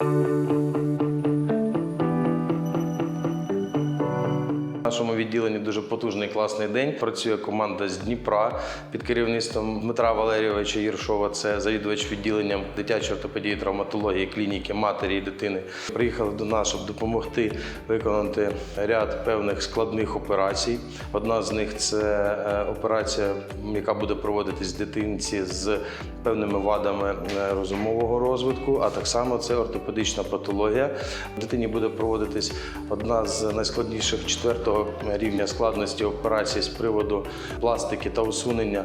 thank you В нашому відділенні дуже потужний класний день. Працює команда з Дніпра під керівництвом Дмитра Валерійовича Єршова. Це завідувач відділенням дитячої ортопедії, травматології, клініки матері і дитини. Приїхали до нас, щоб допомогти виконати ряд певних складних операцій. Одна з них це е, операція, яка буде проводитись дитинці з певними вадами е, розумового розвитку, а так само це ортопедична патологія. Дитині буде проводитись одна з найскладніших четвертого рівня складності операцій з приводу пластики та усунення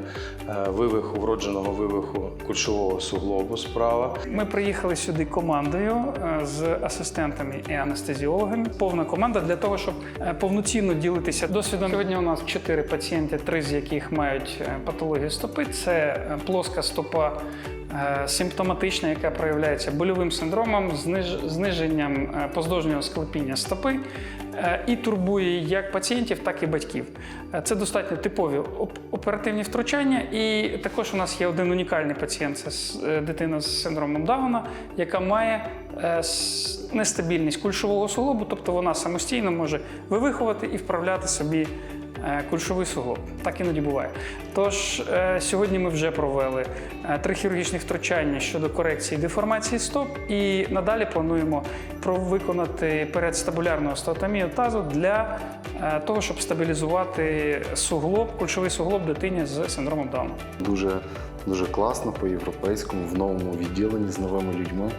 е, вивиху, вродженого вивиху кульшового суглобу справа. Ми приїхали сюди командою е, з асистентами і анестезіологами. Повна команда для того, щоб е, повноцінно ділитися досвідом. Сьогодні у нас чотири пацієнти, три з яких мають патологію стопи. Це плоска стопа. Е, Симптоматична, яка проявляється больовим синдромом, зниж- зниженням е, поздовжнього склепіння стопи е, і турбує як пацієнтів, так і батьків. Це достатньо типові оперативні втручання. І також у нас є один унікальний пацієнт це дитина з синдромом Дауна, яка має нестабільність кульшового суглобу, тобто вона самостійно може вивихувати і вправляти собі. Е, Кульшовий суглоб. Так іноді буває. Тож е, сьогодні ми вже провели е, три хірургічних втручання щодо корекції деформації стоп, і надалі плануємо виконати передстабулярну остеотомію тазу для того, щоб стабілізувати суглоб, кульшовий суглоб дитині з синдромом Дауна. Дуже, дуже класно по-європейському, в новому відділенні з новими людьми,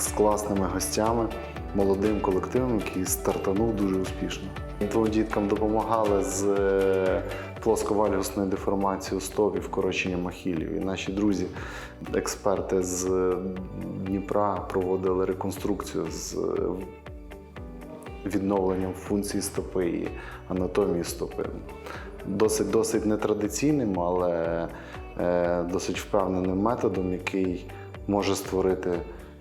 з класними гостями, молодим колективом, який стартанув дуже успішно. Двом діткам допомагали з е, плосковальгусною деформацією стоп і вкороченням ахілів. І наші друзі, експерти з Дніпра, проводили реконструкцію з е, відновленням функції стопи і анатомії стопи. Досить досить нетрадиційним, але е, досить впевненим методом, який може створити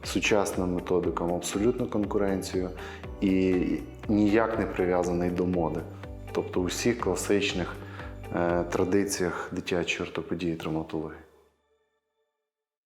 сучасним методикам абсолютну конкуренцію і ніяк не прив'язаний до моди. Тобто у всіх класичних е, традиціях дитячої ортопедії і травматології.